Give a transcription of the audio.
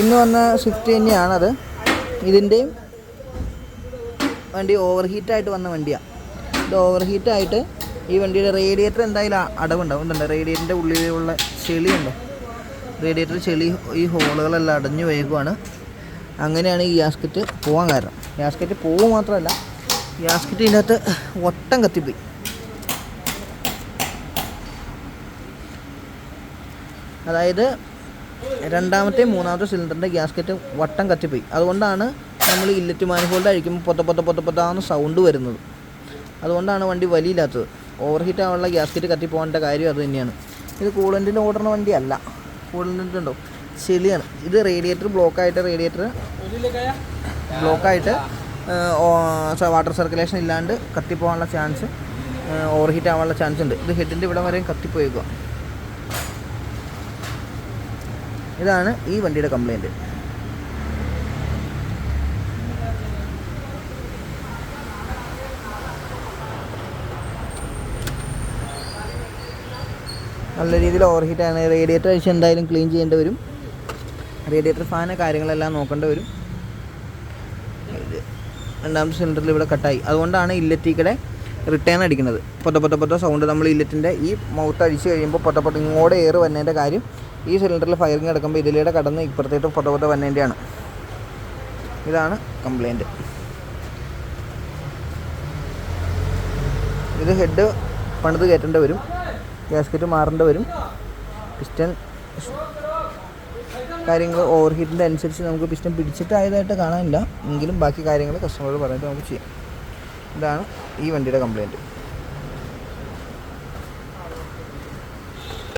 ഇന്ന് വന്ന സ്വിഫ്റ്റ് തന്നെയാണത്. ഇതിന്റെയും വണ്ടി ഓവർ ഹീറ്റായിട്ട് വന്ന വണ്ടിയാണ് ഇത് ഓവർ ഹീറ്റായിട്ട് ഈ വണ്ടിയുടെ റേഡിയേറ്റർ എന്തായാലും അടവുണ്ടാവും. എന്തുണ്ട് റേഡിയേറ്ററിന്റെ ഉള്ളിലുള്ള ചെളിയുണ്ടോ റേഡിയേറ്റർ ചെളി ഈ ഹോളുകളെല്ലാം അടഞ്ഞു വേകുവാണ് അങ്ങനെയാണ് ഈ ഗ്യാസ്കറ്റ് പോകാൻ കാരണം. ഗ്യാസ്കറ്റ് പോകും മാത്രമല്ല ഗ്യാസ്കറ്റ് ഇതിനകത്ത് ഒട്ടം കത്തിപ്പോയി. അതായത് രണ്ടാമത്തെ മൂന്നാമത്തെ സിലിണ്ടറിന്റെ ഗ്യാസ്കറ്റ് വട്ടം കത്തിപ്പോയി. അതുകൊണ്ടാണ് നമ്മൾ ഇല്ലറ്റ് മാനിഫോൾഡ് അഴിക്കുമ്പോൾ പൊത്ത പൊത്ത പൊത്ത പൊത്താന്ന് സൗണ്ട് വരുന്നത്. അതുകൊണ്ടാണ് വണ്ടി വലിയില്ലാത്തത്. ഓവർ ഹീറ്റ് ആവാനുള്ള ഗ്യാസ്കറ്റ് കത്തിപ്പോകേണ്ട കാര്യം അത് തന്നെയാണ്. ഇത് കൂളന്റിന് ഓടുന്ന വണ്ടിയല്ല. കൂളന്റിന്റെ ഉണ്ടോ? ചെളിയാണ് ഇത് റേഡിയേറ്റർ ബ്ലോക്കായിട്ട് റേഡിയേറ്റർ ബ്ലോക്കായിട്ട് വാട്ടർ സർക്കുലേഷൻ ഇല്ലാണ്ട് കത്തിപ്പോകാനുള്ള ചാൻസ് ഓവർ ഹീറ്റ് ആവാനുള്ള ചാൻസ് ഉണ്ട്. ഇത് ഹെഡിന്റെ ഇവിടെ വരെയും കത്തിപ്പോയേക്കുക ഇതാണ് ഈ വണ്ടിയുടെ കംപ്ലൈന്റ് നല്ല രീതിയിൽ ഓവർ ഹീറ്റാണ് റേഡിയേറ്റർ അഴിച്ച് എന്തായാലും ക്ലീൻ ചെയ്യേണ്ടി വരും. റേഡിയേറ്റർ ഫാന് കാര്യങ്ങളെല്ലാം നോക്കേണ്ടി വരും. രണ്ടാമത്തെ സിലിണ്ടറിൽ ഇവിടെ കട്ടായി അതുകൊണ്ടാണ് ഇല്ലറ്റിക്കടെ റിട്ടേൺ അടിക്കുന്നത്. പൊത്ത പൊത്ത പൊത്ത സൗണ്ട് നമ്മൾ ഇല്ലറ്റിന്റെ ഈ മൗത്ത് അടിച്ച് കഴിയുമ്പോൾ പൊത്ത പൊത്ത ഇങ്ങോട്ട് എയർ വന്നതിന്റെ കാര്യം ഈ സിലിണ്ടറിൽ ഫയറിങ് കിടക്കുമ്പോൾ ഇതിലൂടെ കടന്ന് ഇപ്പുറത്തേട്ട് ഫോട്ടോ പൊത്ത വന്നതിന്റെയാണ് ഇതാണ് കംപ്ലൈന്റ് ഇത് ഹെഡ് പണിത് കയറ്റേണ്ടി വരും. ഗ്യാസ്കറ്റ് മാറേണ്ടി വരും. പിസ്റ്റൺ കാര്യങ്ങൾ ഓവർ ഹീറ്റിന്റെ അനുസരിച്ച് നമുക്ക് പിസ്റ്റൺ പിടിച്ചിട്ടായതായിട്ട് കാണാനില്ല. എങ്കിലും ബാക്കി കാര്യങ്ങൾ കസ്റ്റമറോട് പറഞ്ഞിട്ട് നമുക്ക് ചെയ്യാം. ഇതാണ് ഈ വണ്ടിയുടെ കംപ്ലൈന്റ്